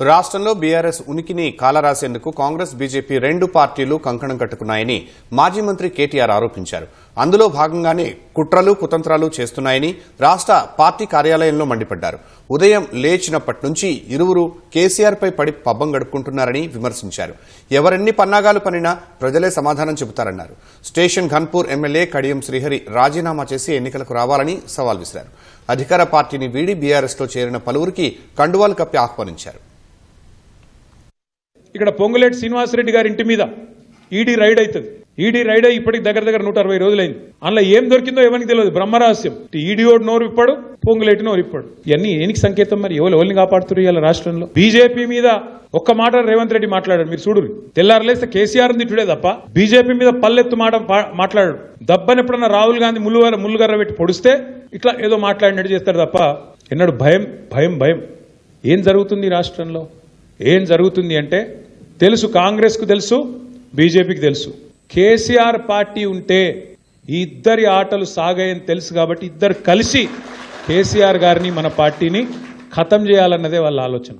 రాష్ట్రంలో బీఆర్ఎస్ ఉనికిని కాలరాసేందుకు కాంగ్రెస్ బీజేపీ రెండు పార్టీలు కంకణం కట్టుకున్నాయని మాజీ మంత్రి కేటీఆర్ ఆరోపించారు. అందులో భాగంగానే కుట్రలు కుతంత్రాలు చేస్తున్నాయని రాష్ట్ర పార్టీ కార్యాలయంలో మండిపడ్డారు. ఉదయం లేచినప్పటి నుంచి ఇరువురు కేసీఆర్పై పడి పబ్బం గడుపుకుంటున్నారని విమర్శించారు. ఎవరెన్ని పన్నాగాలు పనినా ప్రజలే సమాధానం చెబుతారన్నారు. స్టేషన్ ఘన్పూర్ ఎమ్మెల్యే కడియం శ్రీహరి రాజీనామా చేసి ఎన్నికలకు రావాలని సవాల్ విసిరారు. అధికార పార్టీని వీడి బీఆర్ఎస్లో చేరిన పలువురికి కండువాలు కప్పి ఆహ్వానించారు. ఇక్కడ పొంగులేటి శ్రీనివాసరెడ్డి గారి ఇంటి మీద ఈడీ రైడ్ అవుతుంది ఈడీ రైడ్ అయ్యి ఇప్పటికి దగ్గర దగ్గర నూట అరవై రోజులైంది. అందులో ఏం దొరికిందో ఎవరికి తెలియదు బ్రహ్మరహస్యం. ఈడీఓడు నోరు ఇప్పాడు పొంగులేటి నోరు ఇప్పాడు ఇవన్నీ ఏనికి సంకేతం మరి? ఎవరు ఎవరిని కాపాడుతున్నారు ఇవాళ రాష్ట్రంలో? బీజేపీ మీద ఒక్క మాట రేవంత్ రెడ్డి మాట్లాడాడు. మీరు చూడు తెల్లారలేస్తే కేసీఆర్ తిట్టుడే తప్ప బీజేపీ మీద పల్లెత్తు మాట మాట్లాడాడు. దబ్బని ఎప్పుడన్నా రాహుల్ గాంధీ ముల్లుగర ముల్లుగర్ర పెట్టి పొడిస్తే ఇట్లా ఏదో మాట్లాడినట్టు చేస్తాడు తప్ప ఎన్నడు భయం భయం భయం. ఏం జరుగుతుంది రాష్ట్రంలో? ఏం జరుగుతుంది అంటే తెలుసు కాంగ్రెస్కు తెలుసు బీజేపీకి తెలుసు. కేసీఆర్ పార్టీ ఉంటే ఈ ఇద్దరి ఆటలు సాగాయని తెలుసు కాబట్టి ఇద్దరు కలిసి కేసీఆర్ గారిని మన పార్టీని ఖతం చేయాలన్నదే వాళ్ళ ఆలోచన.